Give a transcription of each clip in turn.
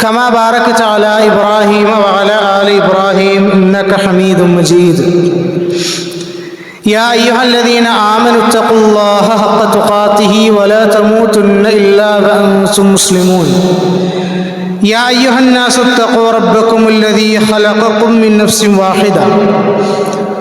كما باركت على إبراهيم وعلى آل إبراهيم إنك حميد مجيد. يا أيها الذين آمنوا اتقوا الله حق تقاته ولا تموتن إلا وأنتم مسلمون. يا أيها الناس اتقوا ربكم الذي خلقكم من نفس واحدة.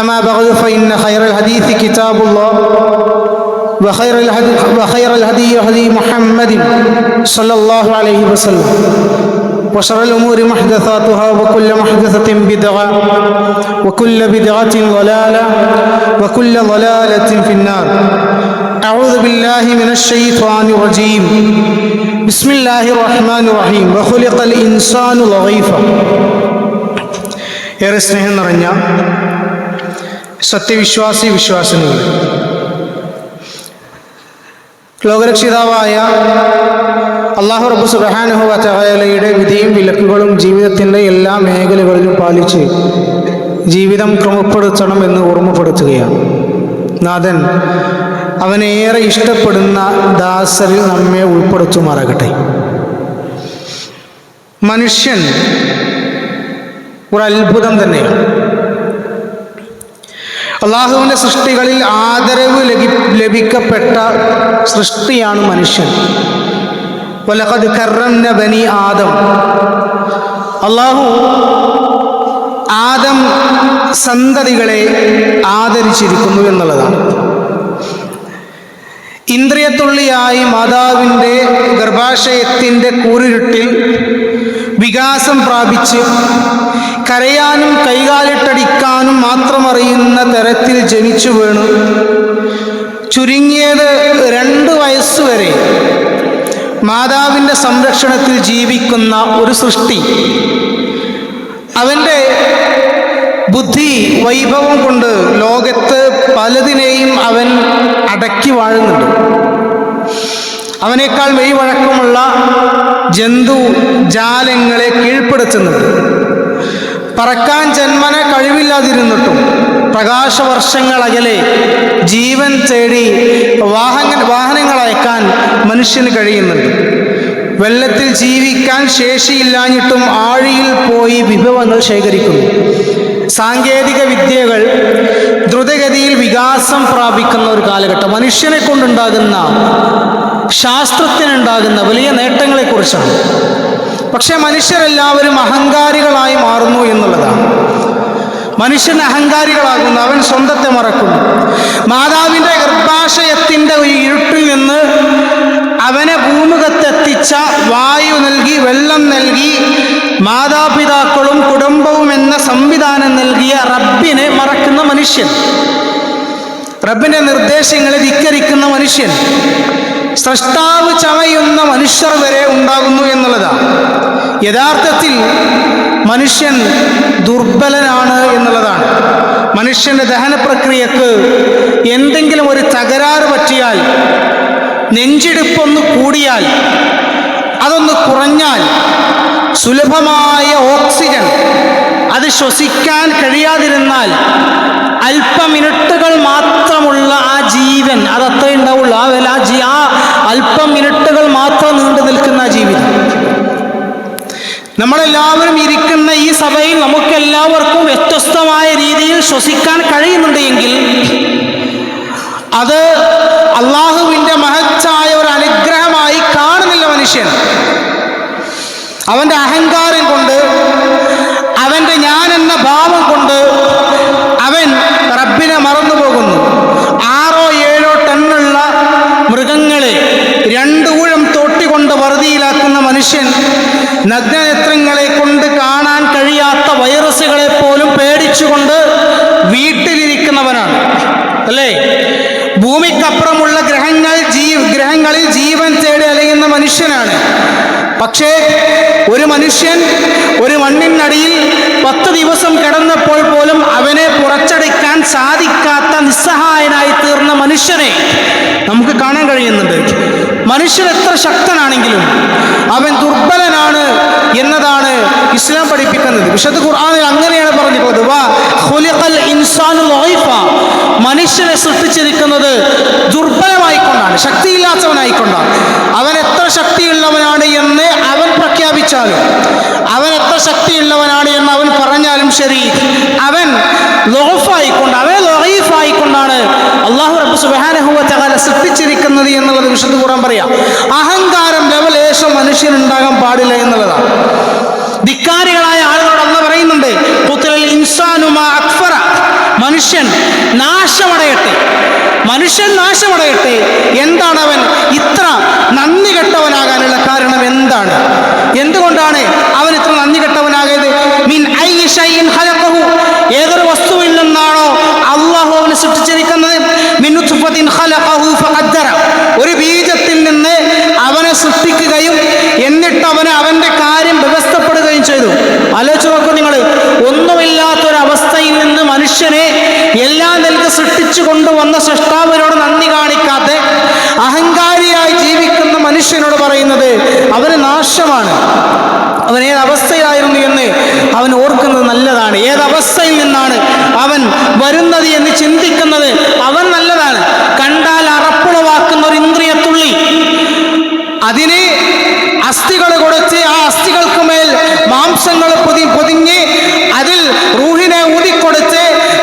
أما بعد فإن خير الحديث كتاب الله وخير الهدي وخير الهدي هدي محمد صلى الله عليه وسلم وشر الأمور محدثاتها وكل محدثة بدعة وكل بدعة ضلالة وكل ضلالة في النار أعوذ بالله من الشيطان الرجيم بسم الله الرحمن الرحيم وخلق الإنسان ضعيفا ഏറെ സ്നേഹം നിറഞ്ഞ സത്യവിശ്വാസി വിശ്വാസിനികൾ ലോകരക്ഷിതാവായ അള്ളാഹു റബ്ബു സുബാനുഹുവ ചഹലയുടെ വിധിയും വിലക്കുകളും ജീവിതത്തിന്റെ എല്ലാ മേഖലകളിലും പാലിച്ച് ജീവിതം ക്രമപ്പെടുത്തണം എന്ന് ഓർമ്മപ്പെടുത്തുകയാണ്. നാഥൻ അവനേറെ ഇഷ്ടപ്പെടുന്ന ദാസരിൽ നമ്മെ ഉൾപ്പെടുത്തുമാറാകട്ടെ. മനുഷ്യൻ ഒരു തന്നെയാണ്. അള്ളാഹുവിന്റെ സൃഷ്ടികളിൽ ആദരവ് ലഭി ലഭിക്കപ്പെട്ട സൃഷ്ടിയാണ് മനുഷ്യൻ. വലഖദ് കറന്ന ബനി ആദം. അള്ളാഹു ആദം സന്തതികളെ ആദരിച്ചിരിക്കുന്നു എന്നുള്ളതാണ്. ഇന്ദ്രിയത്തുള്ളിയായി മാതാവിന്റെ ഗർഭാശയത്തിന്റെ കൂരിരുട്ടിൽ വികാസം പ്രാപിച്ച് കരയാനും കൈകാലിട്ടടിക്കാനും മാത്രമറിയുന്ന തരത്തിൽ ജനിച്ചു വീണു. ചുരുങ്ങിയത് രണ്ട് വയസ്സുവരെ മാതാവിന്റെ സംരക്ഷണത്തിൽ ജീവിക്കുന്ന ഒരു സൃഷ്ടി. അവന്റെ ബുദ്ധി വൈഭവം കൊണ്ട് ലോകത്ത് പലതിനെയും അവൻ അടക്കി വാഴുന്നുണ്ട്. അവനേക്കാൾ മെയ്വഴക്കമുള്ള ജന്തു ജാലങ്ങളെ കീഴ്പ്പെടുത്തുന്നുണ്ട്. പറക്കാൻ ജന്മന കഴിവില്ലാതിരുന്നിട്ടും പ്രകാശവർഷങ്ങൾ അകലെ ജീവൻ തേടി വാഹന വാഹനങ്ങൾ അയക്കാൻ മനുഷ്യന് കഴിയുന്നുണ്ട്. വെള്ളത്തിൽ ജീവിക്കാൻ ശേഷിയില്ലാഞ്ഞിട്ടും ആഴിയിൽ പോയി വിഭവങ്ങൾ ശേഖരിക്കുന്നു. സാങ്കേതിക വിദ്യകൾ ദ്രുതഗതിയിൽ വികാസം പ്രാപിക്കുന്ന ഒരു കാലഘട്ടം. മനുഷ്യനെ കൊണ്ടുണ്ടാകുന്ന ശാസ്ത്രത്തിനുണ്ടാകുന്ന വലിയ നേട്ടങ്ങളെക്കുറിച്ചാണ്. പക്ഷേ മനുഷ്യരെല്ലാവരും അഹങ്കാരികളായി മാറുന്നു എന്നുള്ളതാണ്. മനുഷ്യൻ അഹങ്കാരികളാകുന്നു അവൻ സ്വന്തത്തെ മറക്കുന്നു. മാതാവിന്റെ ഗർഭാശയത്തിന്റെ ഇരുട്ടിൽ നിന്ന് അവനെ ഭൂമുഖത്തെത്തിച്ച വായു നൽകി വെള്ളം നൽകി മാതാപിതാക്കളും കുടുംബവും എന്ന സംവിധാനം നൽകിയ റബ്ബിനെ മറക്കുന്ന മനുഷ്യൻ. റബ്ബിന്റെ നിർദ്ദേശങ്ങളെ ധിക്കരിക്കുന്ന മനുഷ്യൻ. സ്രഷ്ടാവ് ചമയുന്ന മനുഷ്യർ വരെ ഉണ്ടാകുന്നു എന്നുള്ളതാണ്. യഥാർത്ഥത്തിൽ മനുഷ്യൻ ദുർബലനാണ് എന്നുള്ളതാണ്. മനുഷ്യന്റെ ദഹന പ്രക്രിയക്ക് എന്തെങ്കിലും ഒരു തകരാറ് പറ്റിയാൽ നെഞ്ചിടിപ്പൊന്ന് കൂടിയാൽ അതൊന്ന് കുറഞ്ഞാൽ സുലഭമായ ഓക്സിജൻ അത് ശ്വസിക്കാൻ കഴിയാതിരുന്നാൽ അല്പ മിനിറ്റുകൾ മാത്രമുള്ള ആ ജീവൻ അത് അത്ര ഉണ്ടാവുള്ളൂ. ആ വില ആ അല്പം മിനിറ്റുകൾ മാത്രം നീണ്ടു നിൽക്കുന്ന ജീവിതം. നമ്മളെല്ലാവരും ഇരിക്കുന്ന ഈ സഭയിൽ നമുക്കെല്ലാവർക്കും വ്യത്യസ്തമായ രീതിയിൽ ശ്വസിക്കാൻ കഴിയുന്നുണ്ടെങ്കിൽ അത് അള്ളാഹുവിന്റെ മഹച്ചായ ഒരു അനുഗ്രഹമായി കാണുന്നില്ല മനുഷ്യൻ. അവന്റെ അഹങ്ക പക്ഷേ ഒരു മനുഷ്യൻ ഒരു മണ്ണിനടിയിൽ പത്ത് ദിവസം കിടന്നപ്പോൾ പോലും അവനെ പുറച്ചടിക്കാൻ സാധിക്കാത്ത നിസ്സഹായനായി തീർന്ന മനുഷ്യനെ നമുക്ക് കാണാൻ കഴിയുന്നുണ്ട്. മനുഷ്യൻ എത്ര ശക്തനാണെങ്കിലും അവൻ ദുർബലനാണ് എന്നതാണ് ഇസ്ലാം പഠിപ്പിക്കുന്നത്. വിശുദ്ധ ഖുർആാനിൽ അങ്ങനെയാണ് പറഞ്ഞിട്ടുള്ളത്. വാ ലൈഫ. മനുഷ്യനെ സൃഷ്ടിച്ചിരിക്കുന്നത് ദുർബലമായിക്കൊണ്ടാണ് ശക്തിയില്ലാത്തവനായിക്കൊണ്ടാണ്. അവൻ എത്ര അവൻ പ്രഖ്യാപിച്ചാലും അവൻ എത്ര ശക്തിയുള്ളവനാണ് എന്ന് അവൻ പറഞ്ഞാലും ശരി. അവൻ ലോഫായിക്കൊണ്ട് അവൻ ലോഹീഫായിക്കൊണ്ടാണ് അള്ളാഹു റബ്ബ് സുബാനഹുവല സൃഷ്ടിച്ചിരിക്കുന്നത് എന്നുള്ളത് വിശുദ്ധ ഖുർആൻ പറയാം. അഹങ്കാരം ലെവലേശം മനുഷ്യനുണ്ടാകാൻ പാടില്ല എന്നുള്ളതാണ്. മനുഷ്യൻ നാശമടയട്ടെ. മനുഷ്യൻ നാശമടയട്ടെ. എന്താണ് അവൻ ഇത്ര നന്ദി കെട്ടവനാകാനുള്ള കാരണം എന്താണ്? എന്തുകൊണ്ടാണ് അവൻ ഇത്ര നന്ദി കെട്ടവനാകിയത് മീൻ ഏതൊരു വസ്തുവിൽ നിന്നാണോ അള്ളാഹു അവനെ സൃഷ്ടിച്ചിരിക്കുന്നത് മിൻ നുത്ഫത്തിൻ ഖലഖഹു ഫഖദ്ദറ ഒരു ബീജത്തിൽ നിന്ന് അവനെ സൃഷ്ടിക്കുകയും എന്നിട്ട് അവന് അവന്റെ കാര്യം വ്യവസ്ഥപ്പെടുകയും ചെയ്തു ആലോചിച്ച് നോക്കൂ നിങ്ങൾ ഒന്നുമില്ലാത്തൊരവസ്ഥയിൽ നിന്ന് മനുഷ്യനെ എല്ലാം നൽകി സൃഷ്ടിച്ചു കൊണ്ടുവന്ന സൃഷ്ടാവിനോട് നന്ദി കാണിക്കാതെ അഹങ്കാരിയായി ജീവിക്കുന്ന മനുഷ്യനോട് പറയുന്നത് അവന് നാശമാണ് അവൻ ഏത് അവസ്ഥയിലായിരുന്നു എന്ന് അവൻ ഓർക്കുന്നത് നല്ലതാണ് ഏത് അവസ്ഥയിൽ നിന്നാണ് അവൻ വരുന്നത് എന്ന് ചിന്തിക്കുന്നത് അവൻ നല്ലതാണ് കണ്ടാൽ അറപ്പുളവാക്കുന്ന ഒരു ഇന്ദ്രിയത്തുള്ളി അതിന് അസ്ഥികൾ കൊടുത്ത് ആ അസ്ഥികൾക്ക് മേൽ മാംസങ്ങൾ പൊതി പൊതിഞ്ഞ് അതിൽ റൂഹിനെ ഊതിക്കൊടുത്ത്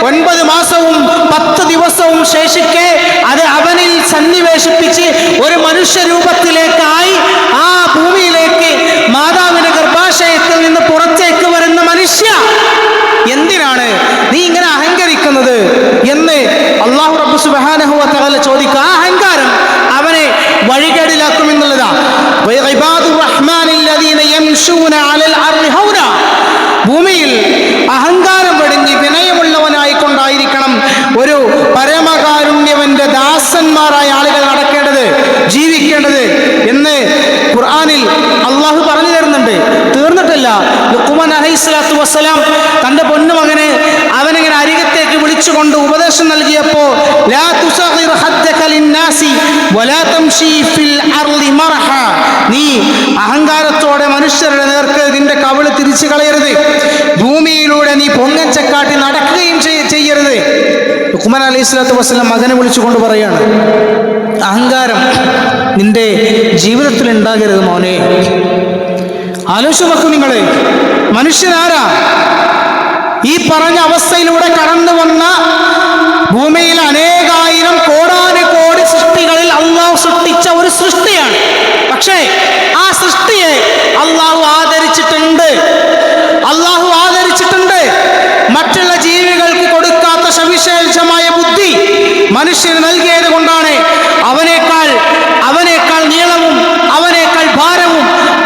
ഒൻപത് മാസവും പത്ത് ദിവസവും ശേഷിക്കെ അത് അവനിൽ സന്നിവേശിപ്പിച്ച് ഒരു മനുഷ്യ രൂപത്തിലേക്കായി ആ ഭൂമിയിലേക്ക് മാതാവിന്റെ ഗർഭാശയത്തിൽ നിന്ന് പുറത്തേക്ക് വരുന്ന മനുഷ്യ എന്തിനാണ് നീ ഇങ്ങനെ അഹങ്കരിക്കുന്നത് എന്ന് അള്ളാഹു റബ്ബ് സുബ്ഹാനഹു വ തആല ചോദിക്കുക ആ അഹങ്കാരം അവനെ വഴികേടിലാക്കും എന്നുള്ളതാ വഇബാദുർ റഹ്മാനിൽ ലദീന യംശൂന അലൽ അർളി ഹൗന ഭൂമിയിൽ അഹങ്കാരം വെടിഞ്ഞ് വിനയമുള്ളവനായി കൊണ്ടായിരിക്കണം ഒരു പരമകാരുണ്യവന്റെ ദാസന്മാരായ ആളുകൾ നടക്കേണ്ടത് ജീവിക്കേണ്ടത് എന്ന് ഖുർആാനിൽ അള്ളാഹു പറഞ്ഞു തരുന്നുണ്ട് തീർന്നിട്ടില്ല ലുക്കുമാൻ അലൈഹിസ്ലാത്തു വസ്സലാം തന്റെ പൊന്നുമകനെ അവനിങ്ങനെ അരികത്തേക്ക് വിളിച്ചുകൊണ്ട് ഉപദേശം നൽകിയപ്പോ നീ അഹങ്കാരത്തോടെ മനുഷ്യരുടെ നേർക്ക് നിന്റെ കവിൾ തിരിച്ചു കളയരുത്. ഭൂമിയിലൂടെ നീ പൊങ്ങച്ചക്കാട്ടി നടക്കുകയും ചെയ്യരുത്. ലുക്മാൻ അലൈഹി സ്വലാത്തു വസ്ലം മകനെ വിളിച്ചുകൊണ്ട് പറയാണ് അഹങ്കാരം നിന്റെ ജീവിതത്തിൽ ഉണ്ടാകരുത് മോനെ. ആലോചിച്ച് നോക്കൂ നിങ്ങൾ മനുഷ്യനാരാ? ഈ പറഞ്ഞ അവസ്ഥയിലൂടെ കടന്നു വന്ന ഭൂമിയിൽ അനേകായിരം കോടാനു കോടി സൃഷ്ടികളിൽ അള്ളാഹു സൃഷ്ടിച്ച ഒരു സൃഷ്ടിയാണ്. പക്ഷേ മനുഷ്യന് നൽകിയത് കൊണ്ടാണ് അവനേക്കാൾ അവനേക്കാൾ നീളവും അവനേക്കാൾ ഭാരവും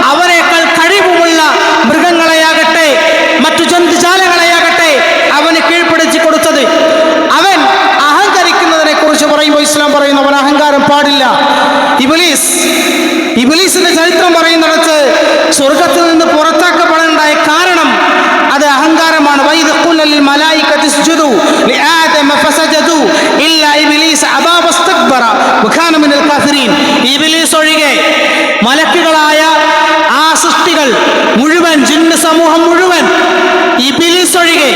അവനേക്കാൾ കഴിവുമുള്ള മൃഗങ്ങളെയാകട്ടെ മറ്റു ജന്തുജാലങ്ങളെയാകട്ടെ അവന് കീഴ്പ്പെടുത്തി കൊടുത്തത് അവൻ അഹങ്കരിക്കുന്നതിനെ കുറിച്ച് പറയുമ്പോൾ ഇസ്ലാം പറയുന്നു അവൻ അഹങ്കാരം പാടില്ല ഇബിലീസ് ഇബിലീസിന്റെ ചരിത്രം പറയുന്നിടത്ത് സ്വർഗത്തിൽ നിന്ന് പുറത്താക്കപ്പെടാനുണ്ടായ കാരണം അത് അഹങ്കാരമാണ് വൈദ് ഖുലൽ മലായികത്തി ഇസ്ജുദു ലിആദമ ഫസജദു ഇല്ല ഇബ്ലീസ് അബാ വസ്തക്ബറ വകാന മിനൽ കാഫിരീൻ ഒഴികെ മലക്കുകളായ ആ സൃഷ്ടികൾ മുഴുവൻ ജിന്ന സമൂഹം മുഴുവൻ ഒഴികെ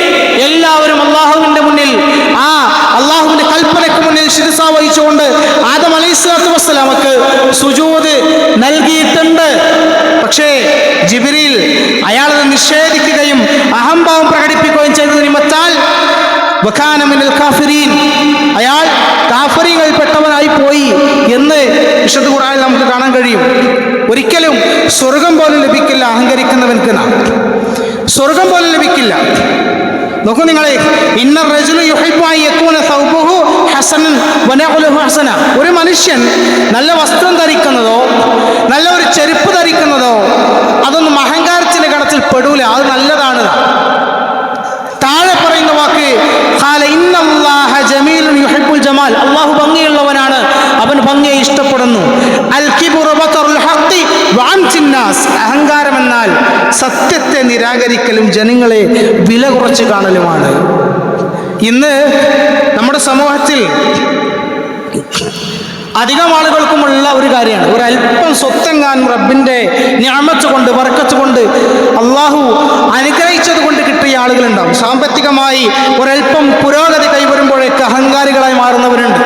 എല്ലാവരും അള്ളാഹുവിന്റെ മുന്നിൽ ആ അള്ളാഹുവിന്റെ കൽപ്പനയ്ക്ക് മുന്നിൽ ശിരസ വഹിച്ചുകൊണ്ട് ആദം അലൈഹി സ്വലാത്തു വസ്സലാമക്ക് സുജൂത് നൽകിയിട്ടുണ്ട്. പക്ഷേ ജിബിരിയിൽ അയാളത് നിഷേധിക്കുകയും അഹംഭാവം പ്രകടിപ്പിക്കുകയും ചെയ്തത് നിമിത്താൽ വഖാനമിനൽ കാഫിരീൻ. അയാൾ കാഫറികളിൽപ്പെട്ടവനായി പോയി എന്ന് വിശുദ്ധ ഖുർആനിൽ നമുക്ക് കാണാൻ കഴിയും. ഒരിക്കലും സ്വർഗം പോലും ലഭിക്കില്ല അഹങ്കരിക്കുന്നവൻക്ക് നാം. സ്വർഗം പോലും ലഭിക്കില്ല. നോക്കൂ നിങ്ങളെ ഇന്ന റജുലു ഹസനൻ ഹസന. ഒരു മനുഷ്യൻ നല്ല വസ്ത്രം ധരിക്കുന്നതോ നല്ല ഒരു ചെരുപ്പ് ധരിക്കുന്നതോ അതൊന്നും അഹങ്കാരത്തിന്റെ കടത്തിൽ പെടൂല. അത് വഅംതിൻ നാസ് അഹങ്കാരം എന്നാൽ സത്യത്തെ നിരാകരിക്കലും ജനങ്ങളെ വില കുറച്ച് കാണലുമാണ്. ഇന്ന് നമ്മുടെ സമൂഹത്തിൽ അധികം ആളുകൾക്കുമുള്ള ഒരു കാര്യമാണ്. ഒരു അല്പം സ്വത്തെങ്ങാൻ റബ്ബിന്റെ ഞാമത്ത് കൊണ്ട് വർക്കത്ത് കൊണ്ട് അള്ളാഹു അനുഗ്രഹിച്ചത് കൊണ്ട് കിട്ടിയ ആളുകളുണ്ടാവും. സാമ്പത്തികമായി ഒരല്പം പുരോഗതി കൈവരുമ്പോഴേക്ക് അഹങ്കാരികളായി മാറുന്നവരുണ്ട്.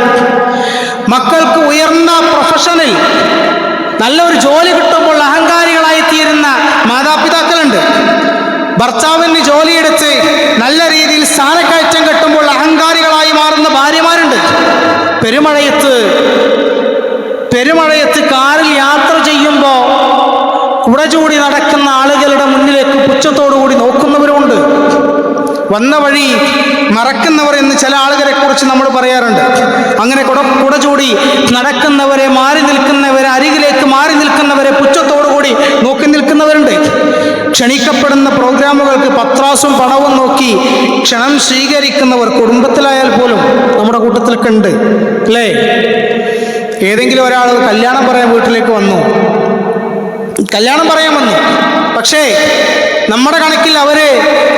മക്കൾക്ക് ഉയർന്ന പ്രൊഫഷനിൽ നല്ലൊരു ജോലി കിട്ടുമ്പോൾ അഹങ്കാരികളായി തീരുന്ന മാതാപിതാക്കളുണ്ട്. ഭർത്താവിന് ജോലിയെടുത്ത് നല്ല രീതിയിൽ സ്ഥാനക്കയറ്റം കെട്ടുമ്പോൾ അഹങ്കാരികളായി മാറുന്ന ഭാര്യമാരുണ്ട്. പെരുമഴയത്ത് പെരുമഴയത്ത് കാറിൽ യാത്ര ചെയ്യുമ്പോൾ കുടചൂടി നടക്കുന്ന ആളുകളുടെ മുന്നിലേക്ക് പുച്ഛത്തോടുകൂടി നോക്കുന്നവരുമുണ്ട്. വന്ന വഴി മറക്കുന്നവർ എന്ന് ചില ആളുകളെ കുറിച്ച് നമ്മൾ പറയാറുണ്ട്. അങ്ങനെ കുട കുടചൂടി നടക്കുന്നവരെ മാറി നിൽക്കുന്നവരെ അരികിലേക്ക് മാറി നിൽക്കുന്നവരെ പുച്ഛത്തോടുകൂടി ക്ഷണിക്കപ്പെടുന്ന പ്രോഗ്രാമുകൾക്ക് പത്രാസും പണവും നോക്കി ക്ഷണം സ്വീകരിക്കുന്നവർ കുടുംബത്തിലായാൽ പോലും നമ്മുടെ കൂട്ടത്തിലൊക്കെ ഉണ്ട് അല്ലേ? ഏതെങ്കിലും ഒരാൾ കല്യാണം പറയാൻ വീട്ടിലേക്ക് വന്നു. കല്യാണം പറയാൻ വന്നു. പക്ഷേ നമ്മുടെ കണക്കിൽ അവർ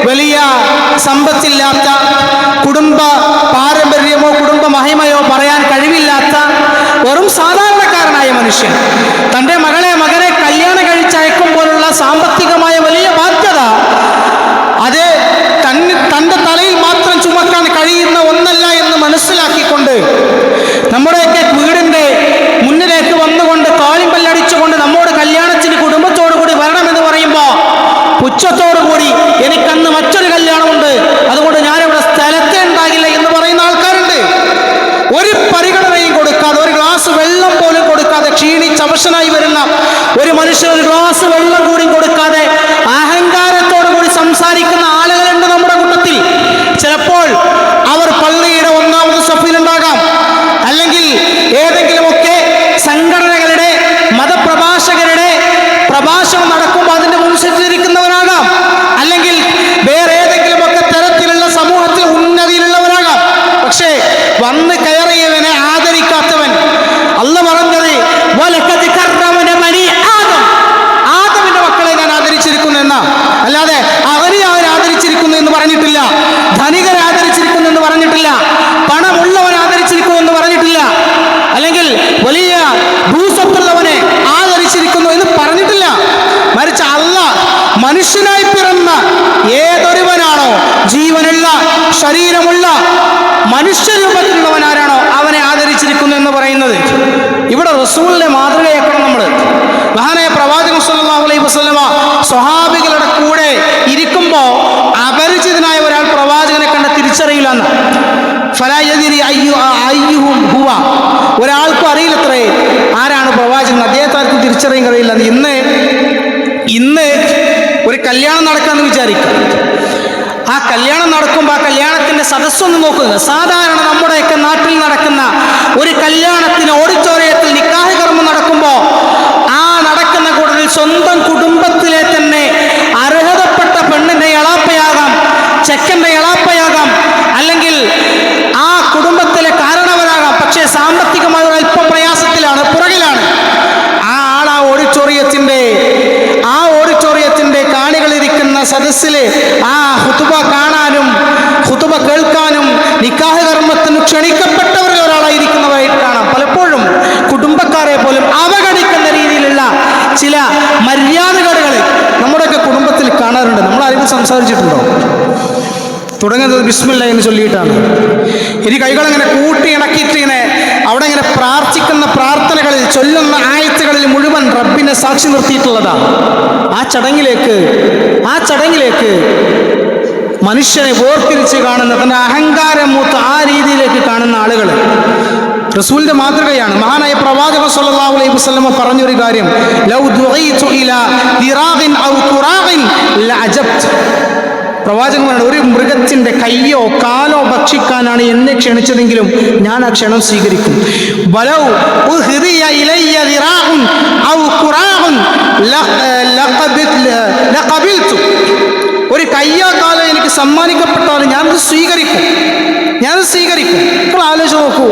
വലിയ സമ്പത്തില്ലാത്ത കുടുംബ പാരമ്പര്യമോ കുടുംബ മഹിമയോ പറയാൻ കഴിവില്ലാത്ത വെറും സാധാരണക്കാരനായ മനുഷ്യൻ തന്റെ മകളെ മകനെ കല്യാണം കഴിച്ചയക്കുമ്പോഴുള്ള സാമ്പത്തികമായ വലിയ ബാധ്യത അത് തന്നെ തന്റെ തലയിൽ മാത്രം ചുമക്കാൻ കഴിയുന്ന ഒന്നല്ല എന്ന് മനസ്സിലാക്കിക്കൊണ്ട് നമ്മുടെയൊക്കെ വീടിന്റെ മുന്നിലേക്ക് വന്നുകൊണ്ട് കാളിമ്പല്ലടിച്ചുകൊണ്ട് നമ്മോട് കല്യാണത്തിന് കുടുംബത്തോടു കൂടി വരണമെന്ന് പറയുമ്പോൾ പുച്ഛത്തോടു കൂടി എനിക്കന്ന് മറ്റൊരു കല്യാണമുണ്ട് അതുകൊണ്ട് ഞാനിവിടെ സ്ഥലത്തെ ഉണ്ടാകില്ല എന്ന് പറയുന്ന ആൾക്കാരുണ്ട് ഒരു പരിഗണനയും കൊടുക്കാതെ ഒരു ഗ്ലാസ് വെള്ളം പോലും കൊടുക്കാതെ ക്ഷീണിച്ച് അവശനായി വരുന്ന ഒരു മനുഷ്യൻ ഒരു ഗ്ലാസ് വെള്ളം കൂടി കൊടുക്കാതെ അഹങ്കാരത്തോടു കൂടി സംസാരിക്കുന്ന ആളുകളുണ്ട് നമ്മുടെ കൂട്ടത്തിൽ ചിലപ്പോൾ അവർ പള്ളിയുടെ ഒന്നാമത് സഫിലുണ്ടാകാം അല്ലെങ്കിൽ ഏതെങ്കിലുമൊക്കെ സംഘടനകളുടെ മതപ്രഭാഷകരുടെ പ്രഭാഷണം നടക്കുമ്പോൾ അതിന്റെ മുൻസരിച്ചിരിക്കുന്നവരാകാം അല്ലെങ്കിൽ വേറെ ഏതെങ്കിലുമൊക്കെ തരത്തിലുള്ള സമൂഹത്തിൽ ഉന്നതിയിലുള്ളവരാകാം പക്ഷേ വന്ന് കയറിയവനെ ആദരിക്കാത്തവൻ അല്ല പറഞ്ഞത് "വലഖദ് കർറമന ബനി ആദം." ആദമിന്റെ മക്കളെ ഞാൻ ആദരിച്ചിരിക്കുന്നു എന്ന അല്ലാതെ അവരെ അവർ ആദരിച്ചിരിക്കുന്നു എന്ന് പറഞ്ഞിട്ടില്ല ധനികരെ ആദരിച്ചിരിക്കുന്നു എന്ന് പറഞ്ഞിട്ടില്ല പണമുള്ളവൻ ആദരിച്ചിരിക്കുന്നു എന്ന് പറഞ്ഞിട്ടില്ല അല്ലെങ്കിൽ വലിയ ഭൂസ്വത്തുള്ളവനെ ആദരിച്ചിരിക്കുന്നു എന്ന് പറഞ്ഞിട്ടില്ല മറിച്ച് അല്ല മനുഷ്യനായി പിറന്ന ഏതൊരുവനാണോ ജീവനുള്ള ശരീരമുള്ള മനുഷ്യരൂപത്തിലുള്ളവൻ ആരാണോ അവനെ ആദരിച്ചിരിക്കുന്നു എന്ന് പറയുന്നത്. ഇവിടെ റസൂലിനെ മാതൃകയാക്കണം നമ്മൾ മഹാനായ പ്രവാചകൻ സല്ലല്ലാഹു അലൈഹി വസല്ലമ സ്വഹാബികളുടെ കൂടെ ഇരിക്കുമ്പോൾ അപരിചിതനായ ഒരാൾ പ്രവാചകനെ കണ്ട തിരിച്ചറിയില്ല എന്ന് ഫലായതിരി അയ്യു ഹുവ. ഒരാൾക്കും അറിയില്ലത്രേ ആരാണ് പ്രവാചകൻ. അദ്ദേഹത്തെ തിരിച്ചറിയാൻ കഴിയില്ല ഇന്ന് നടക്കുമ്പോൾ ആ കല്യാണത്തിന്റെ സദസ്സൊന്ന് നോക്കുക സാധാരണ നമ്മുടെയൊക്കെ നാട്ടിൽ നടക്കുന്ന ഒരു കല്യാണത്തിന് ഓഡിറ്റോറിയത്തിൽ നിക്കാഹ് കർമ്മം നടക്കുമ്പോൾ ആ നടക്കുന്ന കൂടുതൽ സ്വന്തം കുടുംബത്തിലെ തന്നെ അർഹതപ്പെട്ട പെണ്ണിന്റെ എളാപ്പയാകാം ചെക്കന്റെ എളാപ്പയാകാം അല്ലെങ്കിൽ ആ കുടുംബത്തിലെ കാരണവരാകാം. പക്ഷേ സാമ്പത്തികമായ ഒരു അല്പം പ്രയാസത്തിലാണ് പുറകിലാണ്. ആ ആൾ ആ ഓഡിറ്റോറിയത്തിന്റെ ആ ഓഡിറ്റോറിയത്തിന്റെ കാണികളിരിക്കുന്ന സദസ്സിൽ ആ ഹുതുബ നിക്കാഹ് കർമ്മത്തിന് ക്ഷണിക്കപ്പെട്ടവരിൽ ഒരാളായിരിക്കുന്നവരായിട്ട് കാണാം. പലപ്പോഴും കുടുംബക്കാരെ പോലും അവഗണിക്കുന്ന രീതിയിലുള്ള ചില മര്യാദകേടുകൾ നമ്മുടെയൊക്കെ കുടുംബത്തിൽ കാണാറുണ്ട്. നമ്മൾ ആരെങ്കിലും സംസാരിച്ചിട്ടുണ്ടോ? തുടങ്ങുന്നത് ബിസ്മില്ല എന്ന് ചൊല്ലിയിട്ടാണ്. ഇനി കൈകളങ്ങനെ കൂട്ടി ഇണക്കിയിട്ട് ഇങ്ങനെ അവിടെ ഇങ്ങനെ പ്രാർത്ഥിക്കുന്ന പ്രാർത്ഥനകളിൽ ചൊല്ലുന്ന ആയത്തുകളിൽ മുഴുവൻ റബ്ബിനെ സാക്ഷി നിർത്തിയിട്ടുള്ളതാണ് ആ ചടങ്ങിലേക്ക് ആ ചടങ്ങിലേക്ക് മനുഷ്യനെ വേർതിരിച്ച് കാണുന്ന തന്റെ അഹങ്കാരം മൂത്ത് ആ രീതിയിലേക്ക് കാണുന്ന ആളുകൾ റസൂലിന്റെ മാതൃകയാണ് മഹാനായ പ്രവാചക സല്ലല്ലാഹു അലൈഹി വസല്ലമ പറഞ്ഞൊരു കാര്യം ലൗ ദുഈതു ഇലാ ദിറാഖിൻ ഔ തുറാഖിൻ ലഅജബ്ത് പ്രവാചകൻ പറഞ്ഞു ഒരു മൃഗത്തിന്റെ കയ്യോ കാലോ ഭക്ഷിക്കാനാണ് എന്നെ ക്ഷണിച്ചതെങ്കിലും ഞാൻ ആ ക്ഷണം സ്വീകരിക്കും ബലൗ ദിറാഖുൻ ഔ ഒരു കയ്യോ കാലോ സമ്മാനിക്കപ്പെട്ടാലും ഞാനത് സ്വീകരിക്കും. ഞാനത് സ്വീകരിക്കും. നിങ്ങൾ ആലോചിച്ച് നോക്കൂ.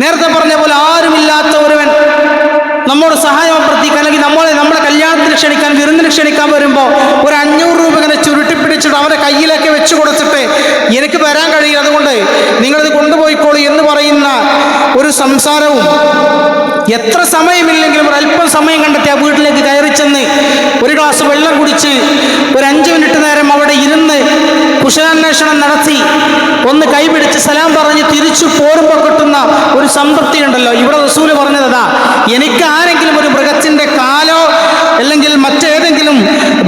നേരത്തെ പറഞ്ഞ പോലെ ആരുമില്ലാത്ത ഒരുവൻ നമ്മോട് സഹായം അഭ്യർത്ഥിക്കാൻ അല്ലെങ്കിൽ നമ്മളെ നമ്മുടെ കല്യാണത്തിന് ക്ഷണിക്കാൻ വിരുന്നിന് ക്ഷണിക്കാൻ വരുമ്പോൾ ഒരു അഞ്ഞൂറ് രൂപ ഇങ്ങനെ ചുരുട്ടിപ്പിടിച്ചിട്ട് അവരെ കയ്യിലൊക്കെ വെച്ച് കൊടുത്തിട്ട് എനിക്ക് വരാൻ കഴിയില്ല. അതുകൊണ്ട് നിങ്ങളിത് കൊണ്ടുപോയിക്കോളൂ എന്ന് പറയുന്ന ഒരു സംസാരവും എത്ര സമയമില്ലെങ്കിലും ഒരു സമയം കണ്ടെത്തി ആ വീട്ടിലേക്ക് കയറി ചെന്ന് ഒരു ഗ്ലാസ് വെള്ളം കുടിച്ച് ഒരു അഞ്ച് മിനിറ്റ് നേരം അവിടെ ഇരുന്ന് കുശലാന്വേഷണം നടത്തി. ഒന്ന് കൈപിടിച്ച് സലാം പറഞ്ഞ് തിരിച്ചു പോരുമ്പോൾ കിട്ടുന്ന ഒരു സംതൃപ്തി ഉണ്ടല്ലോ. ഇവിടെ റസൂൽ പറഞ്ഞതാ എനിക്ക് ആരെങ്കിലും ഒരു മൃഗത്തിന്റെ കാലോ അല്ലെങ്കിൽ മറ്റേതെങ്കിലും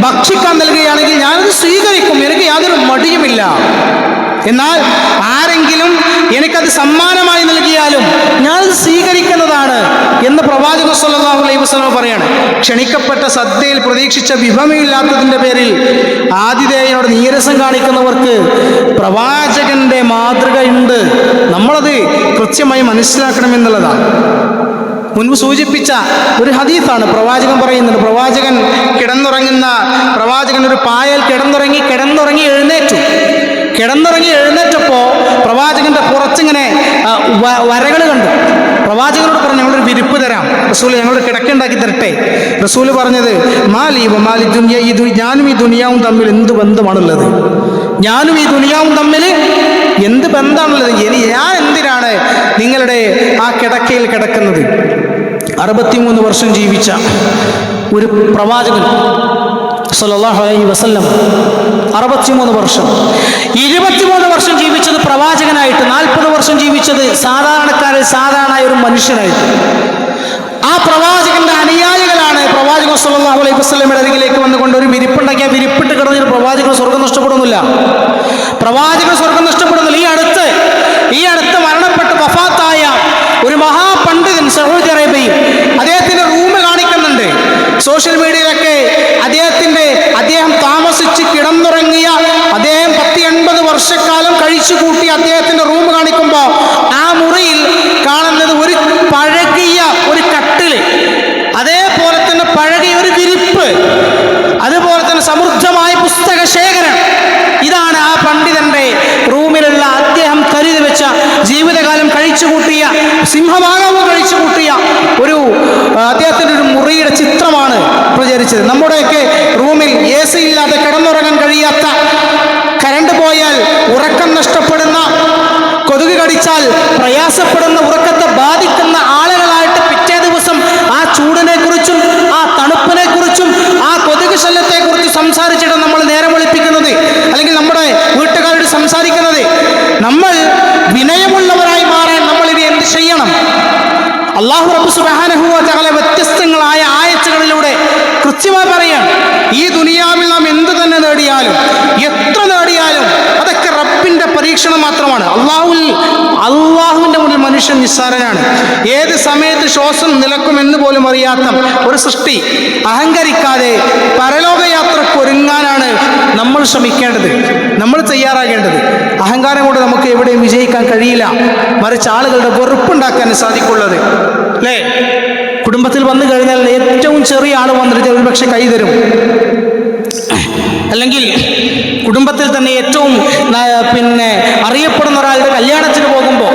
ഭക്ഷിക്കാൻ നൽകുകയാണെങ്കിൽ ഞാനത് സ്വീകരിക്കും. എനിക്ക് യാതൊരു മടിയുമില്ല. എന്നാൽ ആരെങ്കിലും എനിക്കത് സമ്മാനമായി നൽകിയാലും ഞാൻ സ്വീകരിക്കുന്നതാണ് എന്ന് പ്രവാചക സല്ലല്ലാഹു അലൈഹി വസല്ലം പറയാണ്. ക്ഷണിക്കപ്പെട്ട സദ്യയിൽ പ്രതീക്ഷിച്ച വിഭവമില്ലാത്തതിന്റെ പേരിൽ ആതിഥേയനോട് നീരസം കാണിക്കുന്നവർക്ക് പ്രവാചകന്റെ മാതൃകയുണ്ട് നമ്മളത് കൃത്യമായി മനസ്സിലാക്കണമെന്നുള്ളതാണ് മുൻപ് സൂചിപ്പിച്ച ഒരു ഹദീസാണ് പ്രവാചകൻ പറയുന്നത്. പ്രവാചകൻ കിടന്നുറങ്ങുന്ന പ്രവാചകൻ ഒരു പായൽ കിടന്നുറങ്ങി കിടന്നുറങ്ങി കിടന്നുറങ്ങി എഴുന്നേറ്റപ്പോൾ പ്രവാചകന്റെ കുറച്ചിങ്ങനെ വരകൾ കണ്ടു. പ്രവാചകനോട് പറഞ്ഞു ഞങ്ങളൊരു വിരിപ്പ് തരാം. റസൂൽ ഞങ്ങളൊരു കിടക്കുണ്ടാക്കി തരട്ടെ. റസൂൽ പറഞ്ഞത് മാലീവ മാലി ദുനിയ ഈ ഞാനും ഈ ദുനിയാവും തമ്മിൽ എന്ത് ബന്ധമാണുള്ളത്? ഞാനും ഈ ദുനിയാവും തമ്മിൽ എന്ത് ബന്ധമാണുള്ളത്? ഇനി ഞാൻ എന്തിനാണ് നിങ്ങളുടെ ആ കിടക്കയിൽ കിടക്കുന്നത്? അറുപത്തിമൂന്ന് വർഷം ജീവിച്ച ഒരു പ്രവാചകൻ അലൈഹി വസല്ലം അറുപത്തിമൂന്ന് വർഷം. ഇരുപത്തിമൂന്ന് വർഷം ജീവിച്ചത് പ്രവാചകനായിട്ട് നാൽപ്പത് വർഷം ജീവിച്ചത് സാധാരണക്കാരിൽ സാധാരണ ഒരു മനുഷ്യനായിട്ട്. ആ പ്രവാചകന്റെ അനുയായികളാണ് പ്രവാചക സല്ലല്ലാഹു അലൈഹി അരികിലേക്ക് വന്നുകൊണ്ട് ഒരു വിരിപ്പുണ്ടാക്കിയ വിരിപ്പിട്ട് കിടന്നൊരു പ്രവാചകൻ സ്വർഗം നഷ്ടപ്പെടുന്നില്ല. പ്രവാചകൻ സ്വർഗം നഷ്ടപ്പെടുന്നില്ല. ഈ അടുത്ത് ഈ അടുത്ത് കഴിച്ചു കൂട്ടി അദ്ദേഹത്തിന്റെ പ്രയാസപ്പെടുന്ന ഉറക്കത്തെ ബാധിക്കുന്ന ആളുകളായിട്ട് പിറ്റേ ദിവസം ആ ചൂടിനെ കുറിച്ചും ആ തണുപ്പിനെ കുറിച്ചും ആ കൊതുക് ശല്യത്തെ കുറിച്ച് സംസാരിച്ചിട്ട് നമ്മൾ നേരം വെളുപ്പിക്കുന്നത്. അല്ലെങ്കിൽ നമ്മുടെ വീട്ടുകാരോട് സംസാരിക്കുന്നത്. നമ്മൾ വിനയമുള്ളവരായി മാറാൻ നമ്മൾ ഇനി എന്ത് ചെയ്യണം? അള്ളാഹു റബ്ബു സുബ്ഹാനഹു ചകല വ്യത്യസ്തങ്ങളായ ആയത്തുകളിലൂടെ കൃത്യമായി പറയാം ഈ ദുനിയാവിൽ നാം എന്ത് തന്നെ നേടിയാലും എത്ര നേടിയാലും അതൊക്കെ റബ്ബിന്റെ പരീക്ഷണം മാത്രമാണ്. അള്ളാഹുൽ മനുഷ്യൻ നിസ്സാരനാണ്. ഏത് സമയത്ത് ശ്വാസം നിലക്കുമെന്ന് പോലും അറിയാത്ത ഒരു സൃഷ്ടി അഹങ്കരിക്കാതെ പരലോകയാത്രക്ക് ഒരുങ്ങാനാണ് നമ്മൾ ശ്രമിക്കേണ്ടത്. നമ്മൾ തയ്യാറാകേണ്ടത്. അഹങ്കാരം കൊണ്ട് നമുക്ക് എവിടെയും വിജയിക്കാൻ കഴിയില്ല. മറിച്ച് ആളുകളുടെ വെറുപ്പുണ്ടാക്കാൻ സാധിക്കുള്ളത്. അല്ലേ? കുടുംബത്തിൽ വന്നു കഴിഞ്ഞാൽ ഏറ്റവും ചെറിയ ആൾ വന്നിട്ട് ഒരുപക്ഷെ കൈ തരും. അല്ലെങ്കിൽ കുടുംബത്തിൽ തന്നെ ഏറ്റവും പിന്നെ അറിയപ്പെടുന്ന ഒരാളുടെ കല്യാണത്തിന് പോകുമ്പോൾ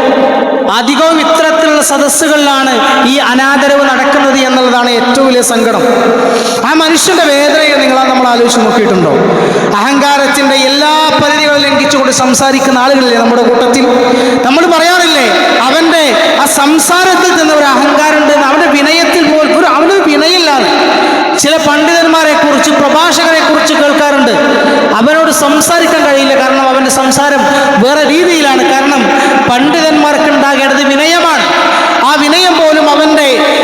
അധികവും ഇത്തരത്തിലുള്ള സദസ്സുകളിലാണ് ഈ അനാദരവ് നടക്കുന്നത് എന്നുള്ളതാണ് ഏറ്റവും വലിയ സങ്കടം. ആ മനുഷ്യന്റെ വേദനയെ നിങ്ങൾ നമ്മൾ ആലോചിച്ച് നോക്കിയിട്ടുണ്ടോ? അഹങ്കാരത്തിന്റെ എല്ലാ പരിധികളും ലംഘിച്ചുകൊണ്ട് സംസാരിക്കുന്ന ആളുകളില്ലേ നമ്മുടെ കൂട്ടത്തിൽ? നമ്മൾ പറയാറില്ലേ അവന്റെ ആ സംസാരത്തിൽ നിന്ന് ഒരു അഹങ്കാരമുണ്ട് അവന്റെ വിനയത്തിൽ പോലും ഒരു അവനൊരു വിനയില്ലാതെ ചില പണ്ഡിതന്മാരെ കുറിച്ച് പ്രഭാഷകരെ കുറിച്ച് കേൾക്കാറുണ്ട്. അവനോട് സംസാരിക്കാൻ കഴിയില്ല. കാരണം അവന്റെ സംസാരം വേറെ രീതിയിലാണ്. കാരണം പണ്ഡിതന്മാർക്ക് പോലും വിനയമാണ്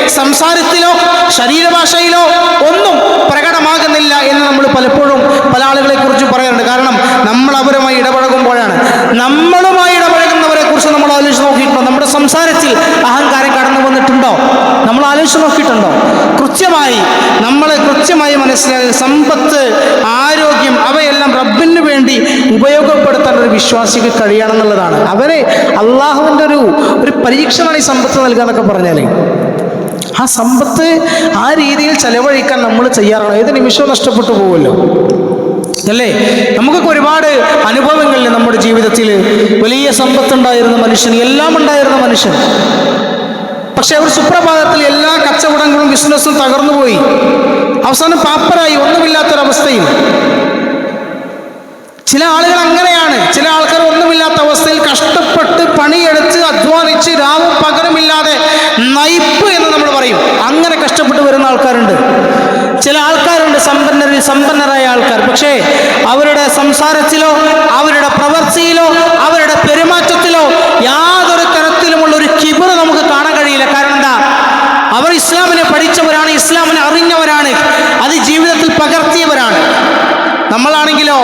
സംസാരത്തിലോ ശരീരഭാഷയിലോ ഒന്നും പ്രകടമാകുന്നില്ല എന്ന് നമ്മൾ പലപ്പോഴും പല ആളുകളെ കുറിച്ച് പറയാറുണ്ട്. കാരണം നമ്മൾ അവരുമായി ഇടപഴകുമ്പോഴാണ്. നമ്മളുമായി ഇടപഴകുന്നവരെ കുറിച്ച് നമ്മൾ ആലോചിച്ച് നോക്കിയിട്ടുണ്ടോ? നമ്മുടെ സംസാരത്തിൽ അഹങ്കാരം കടന്നു വന്നിട്ടുണ്ടോ? നമ്മൾ ആലോചിച്ച് നോക്കിയിട്ടുണ്ടോ? കൃത്യമായി നമ്മൾ കൃത്യമായി മനസ്സിലാക്കി സമ്പത്ത് ആരോഗ്യം ഉപയോഗപ്പെടുത്താൻ കഴിയണം വിശ്വാസിക്ക് കഴിയണമെന്നുള്ളതാണ് അവരെ അള്ളാഹുവിന്റെ ഒരു ഒരു പരീക്ഷണമാണ് ഈ സമ്പത്ത് നൽകുക എന്നൊക്കെ പറഞ്ഞാലേ. ആ സമ്പത്ത് ആ രീതിയിൽ ചെലവഴിക്കാൻ നമ്മൾ ചെയ്യാറാണ് ഏത് നിമിഷവും നഷ്ടപ്പെട്ടു പോകുമല്ലോ. അല്ലേ? നമുക്കൊക്കെ ഒരുപാട് അനുഭവങ്ങളിൽ നമ്മുടെ ജീവിതത്തിൽ. വലിയ സമ്പത്തുണ്ടായിരുന്ന മനുഷ്യൻ എല്ലാം ഉണ്ടായിരുന്ന മനുഷ്യൻ. പക്ഷെ ഒരു സുപ്രഭാതത്തിൽ എല്ലാ കച്ചവടങ്ങളും ബിസിനസ്സും തകർന്നുപോയി. അവസാനം പാപ്പരായി ഒന്നുമില്ലാത്തൊരവസ്ഥയിൽ. ചില ആളുകൾ അങ്ങനെയാണ്. ചില ആൾക്കാർ ഒന്നുമില്ലാത്ത അവസ്ഥയിൽ കഷ്ടപ്പെട്ട് പണിയെടുത്ത് അധ്വാനിച്ച് രാവും പകരമില്ലാതെ നയിപ്പ് എന്ന് നമ്മൾ പറയും. അങ്ങനെ കഷ്ടപ്പെട്ട് വരുന്ന ആൾക്കാരുണ്ട്. ചില ആൾക്കാരുണ്ട് സമ്പന്നരിൽ സമ്പന്നരായ ആൾക്കാർ. പക്ഷേ അവരുടെ സംസാരത്തിലോ അവരുടെ പ്രവർത്തിയിലോ അവരുടെ പെരുമാറ്റത്തിലോ യാതൊരു തരത്തിലുമുള്ള ഒരു കിബർ നമുക്ക് കാണാൻ കഴിയില്ല. കാരണം എന്താ? അവർ ഇസ്ലാമിനെ പഠിച്ചവരാണ് ഇസ്ലാമിനെ അറിഞ്ഞവരാണ്. അത് ജീവിതത്തിൽ പകർത്തിയവരാണ്. നമ്മളാണെങ്കിലോ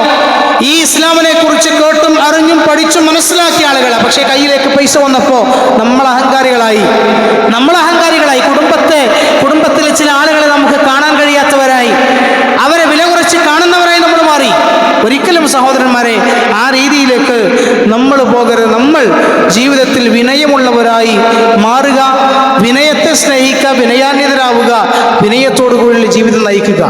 ഈ ഇസ്ലാമിനെ കുറിച്ച് കേട്ടും അറിഞ്ഞും പഠിച്ചും മനസ്സിലാക്കിയ ആളുകളാണ് പക്ഷേ കയ്യിലേക്ക് പൈസ വന്നപ്പോൾ നമ്മൾ അഹങ്കാരികളായി. നമ്മൾ അഹങ്കാരികളായി. കുടുംബത്തെ കുടുംബത്തിലെ ചില ആളുകളെ നമുക്ക് കാണാൻ കഴിയാത്തവരായി. അവരെ വില കുറച്ച് കാണുന്നവരായി നമ്മൾ മാറി. ഒരിക്കലും സഹോദരന്മാരെ ആ രീതിയിലേക്ക് നമ്മൾ പോകരുത്. നമ്മൾ ജീവിതത്തിൽ വിനയമുള്ളവരായി മാറുക വിനയത്തെ സ്നേഹിക്കുക വിനയാന്യതരാവുക വിനയത്തോടുകൂടി ജീവിതം നയിക്കുക.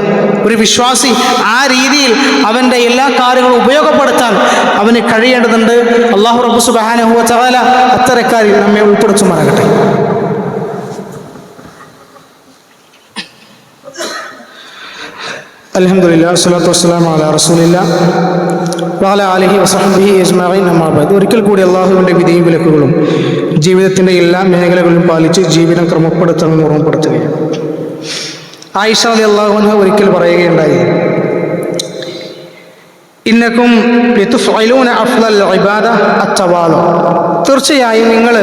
ഒരു വിശ്വാസി ആ രീതിയിൽ അവന്റെ എല്ലാ കാര്യങ്ങളും ഉപയോഗപ്പെടുത്താൻ അവന് കഴിയേണ്ടതുണ്ട്. അള്ളാഹു റബ്ബു സുബാനഹുവ ചാല അത്തരക്കാരിൽ നമ്മെ ഉൾപ്പെടുത്തുമാറാകട്ടെ. അലഹമില്ല വസ്സലാത്തു അലഹി വസഹബിഹി അജ്മഈൻ അമ്മാബാദ് ഒരിക്കൽ കൂടി അള്ളാഹുവിന്റെ വിധിയും വിലക്കുകളും ജീവിതത്തിന്റെ എല്ലാ മേഖലകളിലും പാലിച്ച് ജീവിതം ക്രമപ്പെടുത്തണമെന്ന് ഓർമ്മപ്പെടുത്തുകയാണ്. ആയിഷ അലി അള്ളാഹുന ഒരിക്കൽ പറയുകയുണ്ടായി ഇന്നക്കും തീർച്ചയായും നിങ്ങൾ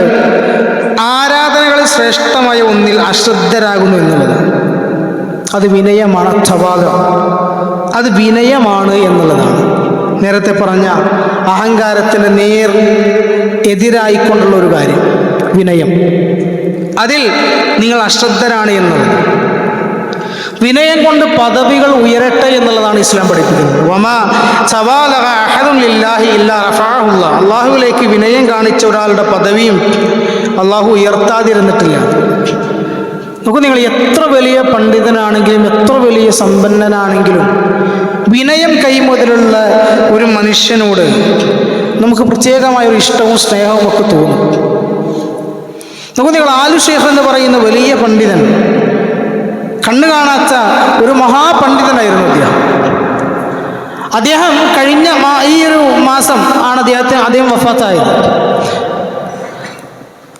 ആരാധനകളിൽ ശ്രേഷ്ഠമായ ഒന്നിൽ അശ്രദ്ധരാകുന്നു എന്നുള്ളത് അത് വിനയമാണ് അത് വിനയമാണ് എന്നുള്ളതാണ്. നേരത്തെ പറഞ്ഞ അഹങ്കാരത്തിന് നേർ എതിരായിക്കൊണ്ടുള്ള ഒരു കാര്യം വിനയം. അതിൽ നിങ്ങൾ അശ്രദ്ധരാണ് എന്നുള്ളത്. വിനയം കൊണ്ട് പദവികൾ ഉയരട്ടെ എന്നുള്ളതാണ് ഇസ്ലാം പഠിപ്പിക്കുന്നത്. അള്ളാഹുവിലേക്ക് വിനയം കാണിച്ച ഒരാളുടെ പദവിയും അള്ളാഹു ഉയർത്താതിരുന്നിട്ടില്ല. നോക്കൂ നിങ്ങൾ എത്ര വലിയ പണ്ഡിതനാണെങ്കിലും എത്ര വലിയ സമ്പന്നനാണെങ്കിലും വിനയം കൈമുതലുള്ള ഒരു മനുഷ്യനോട് നമുക്ക് പ്രത്യേകമായ ഒരു ഇഷ്ടവും സ്നേഹവും ഒക്കെ തോന്നും. നമുക്ക് നിങ്ങൾ ആലു എന്ന് പറയുന്ന വലിയ പണ്ഡിതൻ കണ്ണു കാണാത്ത ഒരു മഹാപണ്ഡിതനായിരുന്നു അദ്ദേഹം. അദ്ദേഹം കഴിഞ്ഞ ഈ ഒരു മാസം ആണ് അദ്ദേഹത്തെ അദ്ദേഹം വഫാത്തായത്.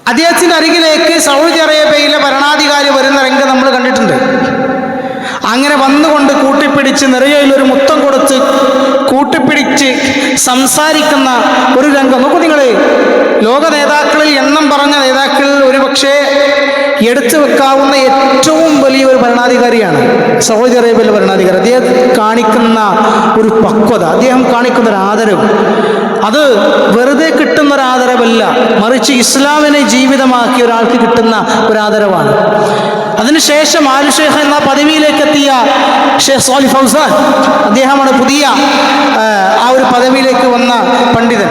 അദ്ദേഹത്തിന്റെ അരികിലേക്ക് സൗദി അറേബ്യയിലെ ഭരണാധികാരി വരുന്ന രംഗം നമ്മൾ കണ്ടിട്ടുണ്ട്. അങ്ങനെ വന്നുകൊണ്ട് കൂട്ടിപ്പിടിച്ച് നിറയയിൽ ഒരു മുത്തം കൊടുത്ത് കൂട്ടിപ്പിടിച്ച് സംസാരിക്കുന്ന ഒരു രംഗം. നോക്കൂ നിങ്ങൾ ലോക നേതാക്കളിൽ എണ്ണം പറഞ്ഞ നേതാക്കളിൽ ഒരു പക്ഷേ എടുത്തു വെക്കാവുന്ന ഏറ്റവും വലിയ ഒരു ഭരണാധികാരിയാണ്. സൗദി അറേബ്യയിലെ ഭരണാധികാരി. അദ്ദേഹം കാണിക്കുന്ന ഒരു പക്വത അദ്ദേഹം കാണിക്കുന്ന ഒരു ആദരവ്. അത് വെറുതെ കിട്ടുന്ന ഒരു ആദരവല്ല മറിച്ച് ഇസ്ലാമിനെ ജീവിതമാക്കിയ ഒരാൾക്ക് കിട്ടുന്ന ഒരു ആദരവാണ്. അതിനുശേഷം ആലു ഷേഖ് എന്ന പദവിയിലേക്ക് എത്തിയ ഷേഖ് സോലി ഫൗസാൻ അദ്ദേഹമാണ് പുതിയ ആ, ഒരു പദവിയിലേക്ക് വന്ന പണ്ഡിതൻ.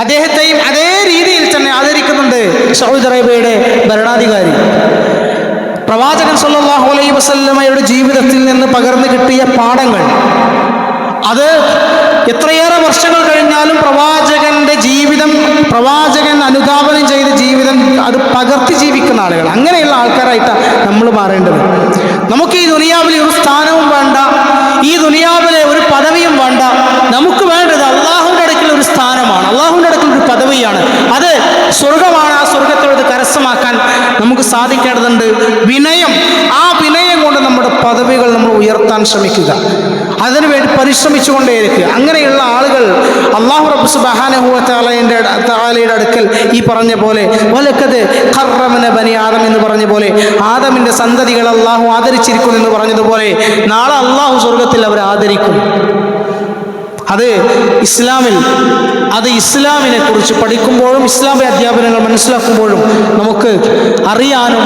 അദ്ദേഹത്തെയും അതേ രീതിയിൽ തന്നെ ആദരിക്കുന്നുണ്ട് സൗദി അറേബ്യയുടെ ഭരണാധികാരി. പ്രവാചകൻ സല്ലാഹു അലൈഹി വസല്ലമ്മയുടെ ജീവിതത്തിൽ നിന്ന് പകർന്നു കിട്ടിയ പാഠങ്ങൾ. അത് എത്രയേറെ വർഷങ്ങൾ കഴിഞ്ഞാലും പ്രവാചകന്റെ ജീവിതം പ്രവാചകൻ അനുധാപനം ചെയ്ത ജീവിതം അത് പകർത്തി ജീവിക്കുന്ന ആളുകൾ. അങ്ങനെയുള്ള ആൾക്കാരായിട്ടാണ് നമ്മൾ മാറേണ്ടത്. നമുക്ക് ഈ ദുനിയാവിലെ ഒരു സ്ഥാനവും വേണ്ട ഈ ദുനിയാവിലെ ഒരു പദവിയും വേണ്ട. നമുക്ക് വേണ്ടത് അള്ളാഹുവിന്റെ അടുക്കൽ ഒരു സ്ഥാനമാണ്. അള്ളാഹുവിന്റെ അടുക്കൽ ഒരു പദവിയാണ്. അത് സ്വർഗമാണ് ആ സ്വർഗത്തോട് കരസ്ഥമാക്കാൻ നമുക്ക് സാധിക്കേണ്ടതുണ്ട്. വിനയം ആ വിനയം കൊണ്ട് നമ്മുടെ പദവികൾ ഉയർത്താൻ ശ്രമിക്കുക. അതിനുവേണ്ടി പരിശ്രമിച്ചുകൊണ്ടേയിരിക്കുക. അങ്ങനെയുള്ള ആളുകൾ അള്ളാഹു റബ്ബ് സുബ്ഹാനഹു താലയുടെ താലയുടെ അടുക്കൽ ഈ പറഞ്ഞ പോലെ വലക്കത് ഖർറമന ബനി ആദം എന്ന് പറഞ്ഞ പോലെ ആദമിന്റെ സന്തതികൾ അള്ളാഹു ആദരിച്ചിരിക്കുന്നു എന്ന് പറഞ്ഞതുപോലെ നാളെ അള്ളാഹു സ്വർഗത്തിൽ അവർ ആദരിക്കും. അത് ഇസ്ലാമിൽ അത് ഇസ്ലാമിനെ കുറിച്ച് പഠിക്കുമ്പോഴും ഇസ്ലാമിക അധ്യാപനങ്ങൾ മനസ്സിലാക്കുമ്പോഴും നമുക്ക് അറിയാനും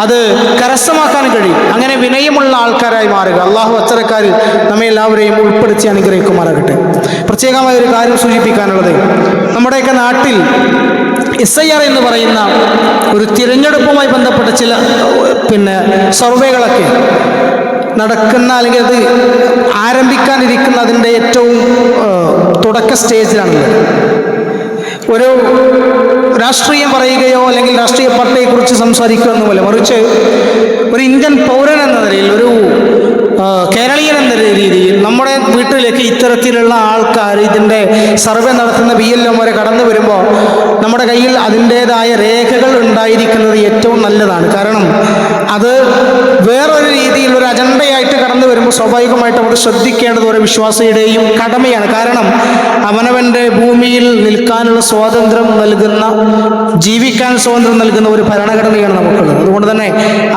അത് കരസ്ഥമാക്കാനും കഴിയും. അങ്ങനെ വിനയമുള്ള ആൾക്കാരായി മാറുക. അള്ളാഹു അത്തരക്കാരിൽ നമ്മെ എല്ലാവരെയും ഉൾപ്പെടുത്തി അനുഗ്രഹിക്കുമാറാകട്ടെ. പ്രത്യേകമായ ഒരു കാര്യം സൂചിപ്പിക്കാനുള്ളത്. നമ്മുടെയൊക്കെ നാട്ടിൽ എസ് ഐ ആർ എന്ന് പറയുന്ന ഒരു തിരഞ്ഞെടുപ്പുമായി ബന്ധപ്പെട്ട ചില പിന്നെ സർവേകളൊക്കെ നടക്കുന്ന അല്ലെങ്കിൽ അത് ആരംഭിക്കാനിരിക്കുന്ന അതിന്റെ ഏറ്റവും തുടക്ക സ്റ്റേജിലാണുള്ളത്. ഒരു രാഷ്ട്രീയം പറയുകയോ അല്ലെങ്കിൽ രാഷ്ട്രീയ പാർട്ടിയെക്കുറിച്ച് സംസാരിക്കുക എന്നുമല്ല മറിച്ച് ഒരു ഇന്ത്യൻ പൗരൻ എന്ന നിലയിൽ ഒരു കേരളീയൻ എന്ന രീതിയിൽ നമ്മുടെ വീട്ടിലേക്ക് ഇത്തരത്തിലുള്ള ആൾക്കാർ ഇതിന്റെ സർവേ നടത്തുന്ന ബി എൽ എം വരെ കടന്നു വരുമ്പോൾ നമ്മുടെ കയ്യിൽ അതിന്റേതായ രേഖകൾ ഉണ്ടായിരിക്കുന്നത് ഏറ്റവും നല്ലതാണ്. കാരണം അത് വേറൊരു രീതിയിൽ ഒരു അജണ്ടയായിട്ട് കടന്നു വരുമ്പോൾ സ്വാഭാവികമായിട്ട് അവർ ശ്രദ്ധിക്കേണ്ടത് ഒരു വിശ്വാസിയുടെയും കടമയാണ്. കാരണം അവനവന്റെ ഭൂമിയിൽ നിൽക്കാനുള്ള സ്വാതന്ത്ര്യം നൽകുന്ന ജീവിക്കാൻ സ്വാതന്ത്ര്യം നൽകുന്ന ഒരു ഭരണഘടനയാണ് നമുക്കുള്ളത്. അതുകൊണ്ട് തന്നെ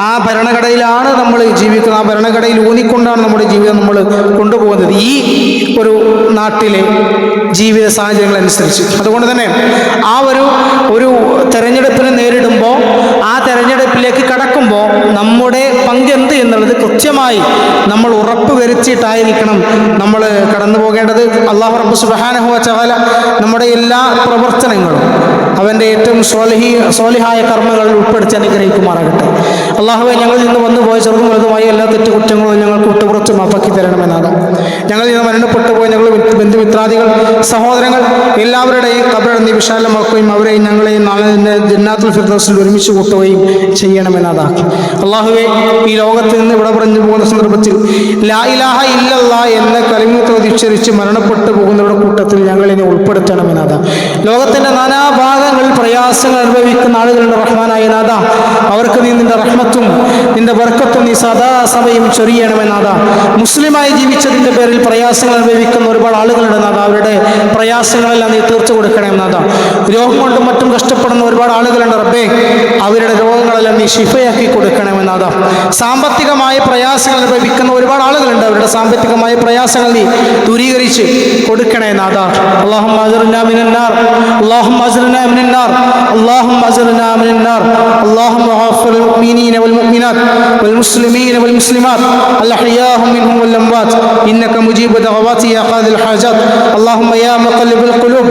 ആ ഭരണഘടനയിലാണ് നമ്മൾ ജീവിക്കുന്നത്. ആ ഭരണഘടനയിൽ ഊന്നിക്കൊണ്ടാണ് നമ്മുടെ ജീവിതം നമ്മൾ കൊണ്ടുപോകുന്നത്. ഈ ഒരു നാട്ടിലെ ജീവിത സാഹചര്യങ്ങൾ അനുസരിച്ച്. അതുകൊണ്ട് തന്നെ ആ ഒരു ഒരു തെരഞ്ഞെടുപ്പിനെ നേരിടുമ്പോൾ കടക്കുമ്പോൾ നമ്മുടെ പങ്ക് എന്ത് എന്നുള്ളത് കൃത്യമായി നമ്മൾ ഉറപ്പ് വരുത്തിയിട്ടായിരിക്കണം നമ്മൾ കടന്നു പോകേണ്ടത് അള്ളാഹു റബ്ബ് സുബാനഹുവ ചാല നമ്മുടെ എല്ലാ പ്രവർത്തനങ്ങളും അവന്റെ ഏറ്റവും സ്വാലിഹി സ്വാലിഹായ കർമ്മങ്ങളിൽ ഉൾപ്പെടുത്തി അനുഗ്രഹിക്കുമാറാകട്ടെ. അള്ളാഹുവെ ഞങ്ങളിൽ നിന്ന് വന്നു പോയ ചെറുതും വലുതുമായ എല്ലാ തെറ്റുകുറ്റങ്ങളും ഞങ്ങൾ കൂട്ടുപുറത്ത് മാപ്പാക്കി തരണമെന്നാണ് ഞങ്ങളിൽ നിന്ന് മരണപ്പെട്ടു പോയ ഞങ്ങൾ ബന്ധുമിത്രാദികൾ സഹോദരങ്ങൾ എല്ലാവരുടെയും കബറ നീ വിശാലമാക്കുകയും അവരെയും ഞങ്ങളെയും നാളെ ജന്നാത്തുൽ ഫിർദോസിൽ ഒരുമിച്ച് കൂട്ടുകയും ചെയ്യണമെന്നതാക്കി അള്ളാഹുവെ ഈ ലോകത്ത് നിന്ന് ഇവിടെ പറഞ്ഞു പോകുന്ന സന്ദർഭത്തിൽ ലാ ഇലാഹ ഇല്ലല്ലാ എന്ന കലിമൂത്ര ഉച്ചരിച്ച് മരണപ്പെട്ടു പോകുന്നവരുടെ കൂട്ടത്തിൽ ഞങ്ങളിനെ ലോകത്തിന്റെ ലോകത്തിന്റെ സമാധാനങ്ങൾ പ്രയാസങ്ങൾ അനുഭവിക്കുന്ന ആളുകളുടെ റഹ്മാനായ നാഥ. അവർക്ക് നീ നിന്റെ റഹ്മത്തും നിന്റെ വർക്കത്തും നീ സദാസമയം ചൊരിയണമേ നാഥ. മുസ്ലിമായി ജീവിച്ചതിന്റെ പേരിൽ പ്രയാസങ്ങൾ അനുഭവിക്കുന്ന ഒരുപാട് ആളുകളുടെ നാഥ. അവരുടെ പ്രയാസങ്ങളെല്ലാം നീ തീർച്ചു കൊടുക്കണേ നാഥ. രോഗം കൊണ്ടും മറ്റും കഷ്ടപ്പെടുന്ന ഒരുപാട് ആളുകളുണ്ട് റബ്ബേ. അവരുടെ രോഗങ്ങളെല്ലാം നീ ശിഫയാക്കി കൊടുക്കണമേ നാഥ. സാമ്പത്തികമായ പ്രയാസങ്ങൾ അനുഭവിക്കുന്ന ഒരുപാട് ആളുകളുണ്ട്. അവരുടെ സാമ്പത്തികമായ പ്രയാസങ്ങൾ നീ ദൂരീകരിച്ച് കൊടുക്കണേ നാഥ. അള്ളാഹു അള്ളാഹു من النار. اللهم اجرنا من النار. اللهم اغفر للمؤمنين والمؤمنات والمسلمين والمسلمات. الأحياء منهم والأموات. إنك مجيب دعوات يا قاضي الحاجات. اللهم يا مقلب القلوب.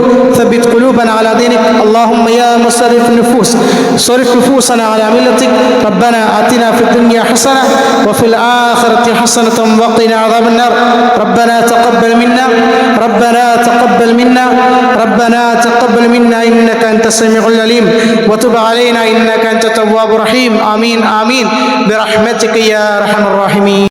ثبت قلوبنا على دينك. اللهم يا مصرف النفوس صرف نفوسنا على ملتك. ربنا آتنا في الدنيا حسنة وفي الآخرة حسنة وقنا عذاب النار. ربنا تقبل منا. ربنا تقبل منا. ربنا تقبل منا. إنك أنت السميع العليم. وتب علينا. إنك أنت التواب الرحيم. آمين. آمين. برحمتك يا أرحم الراحمين.